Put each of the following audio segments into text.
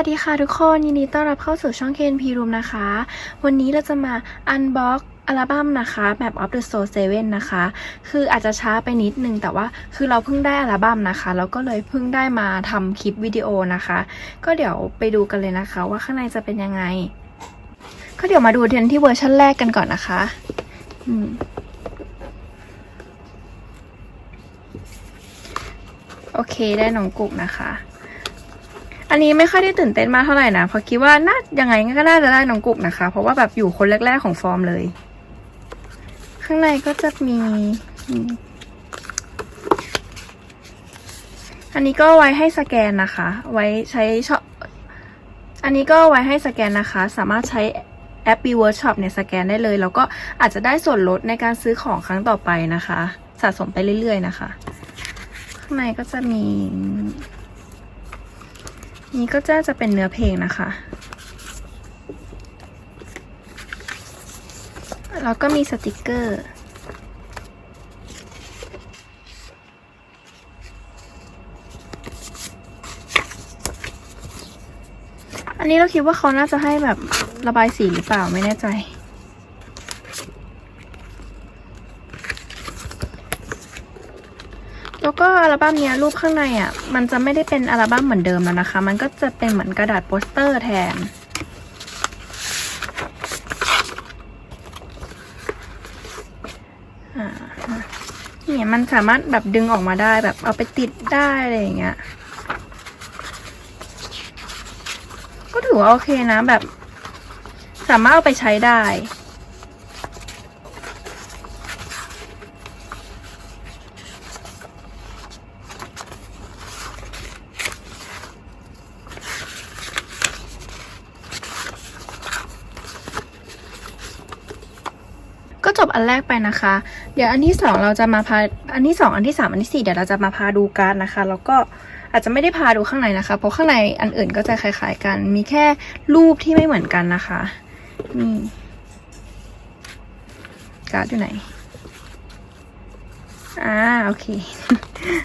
สวัสดีค่ะทุกคน ยินดีต้อนรับเข้าสู่ช่อง KNP Room นะคะ วันนี้เราจะมาอันบ็อกอัลบั้มนะคะ Map of the Soul 7 นะคะ คืออาจจะช้าไปนิดนึง แต่ว่าคือเราเพิ่งได้อัลบั้มนะคะ แล้วก็เลยเพิ่งได้มาทำคลิปวิดีโอนะคะ ก็เดี๋ยวไปดูกันเลยนะคะ ว่าข้างในจะเป็นยังไง ก็เดี๋ยวมาดูเทนที่เวอร์ชันแรกกันก่อนนะคะอืมโอเคได้หนองกุกนะคะ อันนี้ไม่ค่อยได้ตื่นเต้นมากเท่าไหร่นะเพราะคิดว่าน่ายังไงก็น่าจะได้น้องกุ๊กนะคะ เพราะว่าแบบอยู่คนแรก ๆของฟอร์มเลย ข้างในก็จะมี อันนี้ก็ไว้ให้สแกนนะคะ ไว้ใช้ชออันนี้ก็ไว้ให้สแกนนะคะ สามารถใช้แอป b w o r d Shop เนี่ยสแกนได้เลย แล้วก็อาจจะได้ส่วนลดในการซื้อของครั้งต่อไปนะคะ สะสมไปเรื่อยๆนะคะ ข้างในก็จะมี นี่ก็จะจะเป็นเนื้อเพลงนะคะ แล้วก็มีสติกเกอร์อันนี้เราคิดว่าเขาน่าจะให้แบบระบายสีหรือเปล่าไม่แน่ใจ แล้วก็อัลบั้มนี้รูปข้างในอะ มันจะไม่ได้เป็นอัลบั้มเหมือนเดิมแล้วนะคะ มันก็จะเป็นเหมือนกระดาษโปสเตอร์แทน เนี่ยมันสามารถแบบดึงออกมาได้แบบเอาไปติดได้อะไรอย่างเงี้ย ก็ถือว่าโอเคนะแบบ สามารถเอาไปใช้ได้ ก็จบอันแรกไปนะคะ เดี๋ยวอันที่สองเราจะมาพาอันที่สองอันที่สามอันที่สี่เดี๋ยวเราจะมาพาดูการนะคะ แล้วก็อาจจะไม่ได้พาดูข้างในนะคะ เพราะข้างในอันอื่นก็จะคล้าย ๆ กัน มีแค่รูปที่ไม่เหมือนกันนะคะนี่การ์ดอยู่ไหนอ่าโอเค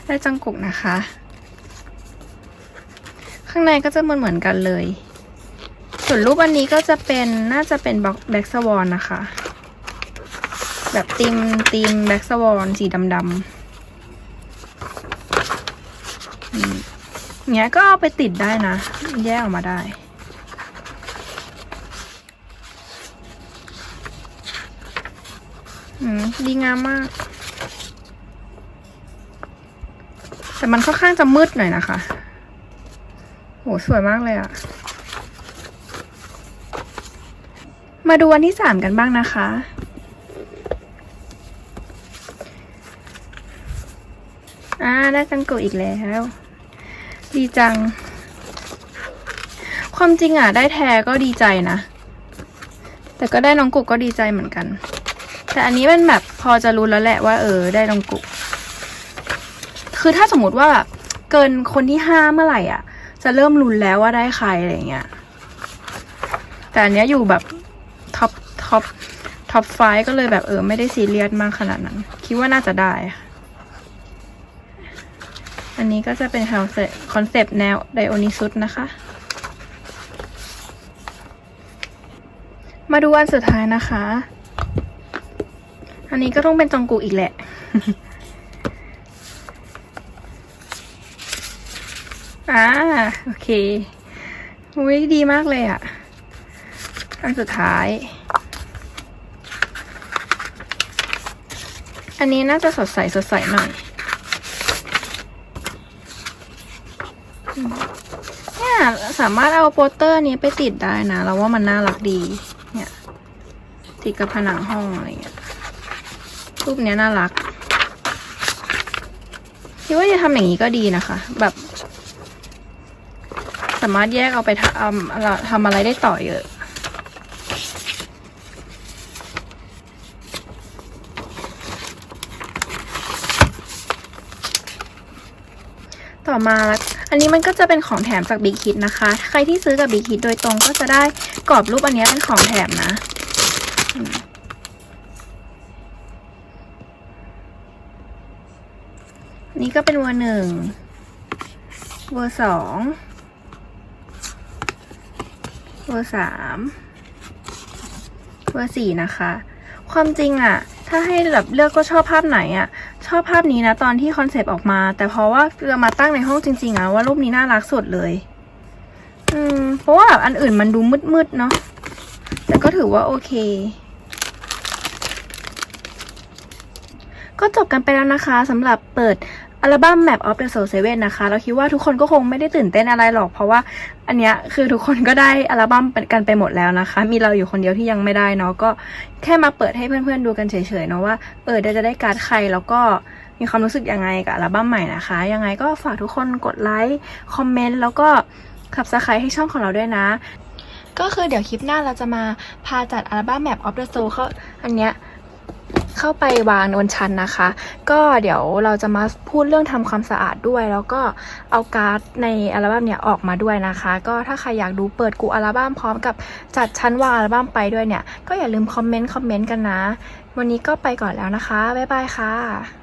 ได้จังกุกนะคะ ข้างในก็จะเหมือนเหมือนกันเลย ส่วนรูปอันนี้ก็จะเป็นน่าจะเป็นบล็อกแบ็กสวอนนะคะ แบบตีมตีมแบ็กสวอนสีดำๆอืมเนี้ยก็เอาไปติดได้นะ แยกออกมาได้อืมดีงามมาก แต่มันค่อนข้างจะมืดหน่อยนะคะ โห สวยมากเลยอะมาดูวันที่สามกันบ้างนะคะ อ่า ได้จังกุอีกแล้ว ดีจัง ความจริงอะ ได้แท้ก็ดีใจนะ แต่ก็ได้น้องกุกก็ดีใจเหมือนกัน แต่อันนี้มันแบบพอจะรู้แล้วแหละว่า เออ ได้น้องกุก คือถ้าสมมติว่าเกินคนที่ห้าเมื่อไหร่อะ จะเริ่มรุนแล้วว่าได้ใครอะไรเงี้ย แต่อันเนี้ยอยู่แบบท็อปท็อปท็อปไฟก็เลยแบบเออ ไม่ได้ซีเรียสมากขนาดนั้น คิดว่าน่าจะได้ อันนี้ก็จะเป็นคอนเซปต์คอนเซปต์แนวไดโอนิซุสนะคะ มาดูอันสุดท้ายนะคะ อันนี้ก็ต้องเป็นจองกุอีกแหละ อ่า โอเคอุ้ยดีมากเลยอะ่ะ อันสุดท้าย อันนี้น่าจะสดใสสดใสหน่อย เนี่ยสามารถเอาโปสเตอร์นี้ไปติดได้นะ เราว่ามันน่ารักดี เนี่ย ติดกับผนังห้องอะไรเงี้ยรูปเนี้ยน่ารักคิดว่าจะทำอย่างนี้ก็ดีนะคะ แบบ สามารถแยกเอาไปทำทำอะไรได้ต่อเยอะต่อมาแล้ว อันนี้มันก็จะเป็นของแถมจากบิ๊กฮิตนะคะ ใครที่ซื้อกับบิ๊กฮิตโดยตรงก็จะได้กรอบรูปอันนี้เป็นของแถมนะนี่ก็เป็นเวอร์หนึ่งเวอร์สองเบอร์สามเบอร์สี่นะคะ ความจริงอะถ้าให้แบบเลือกก็ชอบภาพไหนอะ อบภาพนี้นะตอนที่คอนเซปต์ออกมา แต่เพราะว่าเรามาตั้งในห้องจริงๆอะว่ารูปนี้น่ารักสุดเลย อืม เพราะว่าแบบอันอื่นมันดูมืดๆเนาะแต่ก็ถือว่าโอเค ก็จบกันไปแล้วนะคะสำหรับเปิด อัลบั้ม Map of the Soul 7นะคะ เราคิดว่าทุกคนก็คงไม่ได้ตื่นเต้นอะไรหรอก เพราะว่าอันเนี้ยคือทุกคนก็ได้อัลบั้มกันไปหมดแล้วนะคะ มีเราอยู่คนเดียวที่ยังไม่ได้เนาะก็แค่มาเปิดให้เพื่อนๆดูกันเฉยๆเนาะว่าเออเดี๋ยวจะได้การ์ดใครแล้วก็มีความรู้สึกยังไงกับอัลบั้มใหม่นะคะ ยังไงก็ฝากทุกคนกดไลค์คอมเมนต์แล้วก็ขับสไครให้ช่องของเราด้วยนะ ก็คือเดี๋ยวคลิปหน้าเราจะมาพาจัดอัลบั้ม Map of the Soul เขาอันเนี้ย เข้าไปวางบนชั้นนะคะ ก็เดี๋ยวเราจะมาพูดเรื่องทำความสะอาดด้วย แล้วก็เอาการ์ดในอัลบั้มเนี่ยออกมาด้วยนะคะ ก็ถ้าใครอยากดูเปิดกูอัลบั้มพร้อมกับจัดชั้นวางอัลบั้มไปด้วยเนี่ย ก็อย่าลืมคอมเมนต์คอมเมนต์กันนะ วันนี้ก็ไปก่อนแล้วนะคะ บ๊ายบายค่ะ